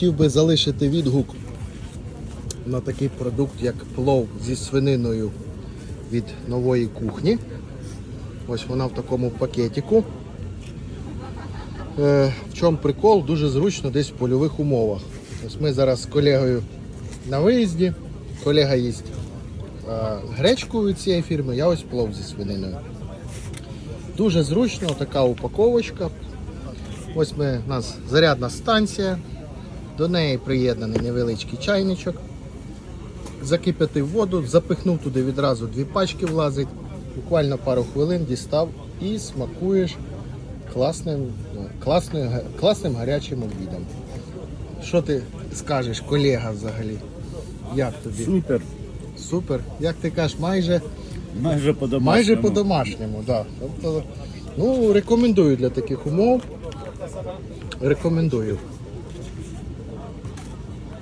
хотів би залишити відгук на такий продукт, як плов зі свининою від нової кухні. Ось вона в такому пакетику. Е, в чому прикол? Дуже зручно десь в польових умовах. Ось ми зараз з колегою на виїзді. Колега їсть е, гречку від цієї фірми, я ось плов зі свининою. Дуже зручно, така упаковочка. Ось ми, у нас зарядна станція, до неї приєднаний невеличкий чайничок. Закип'ятив воду, запихнув туди відразу дві пачки влазить. Буквально пару хвилин дістав і смакуєш класним, ну, класною, класним гарячим обідом. Що ти скажеш, колега взагалі? Як тобі? Супер. Супер. Як ти кажеш, майже Майже по домашньому. Майже по-домашньому. Да. Тобто, ну, рекомендую для таких умов. Рекомендую.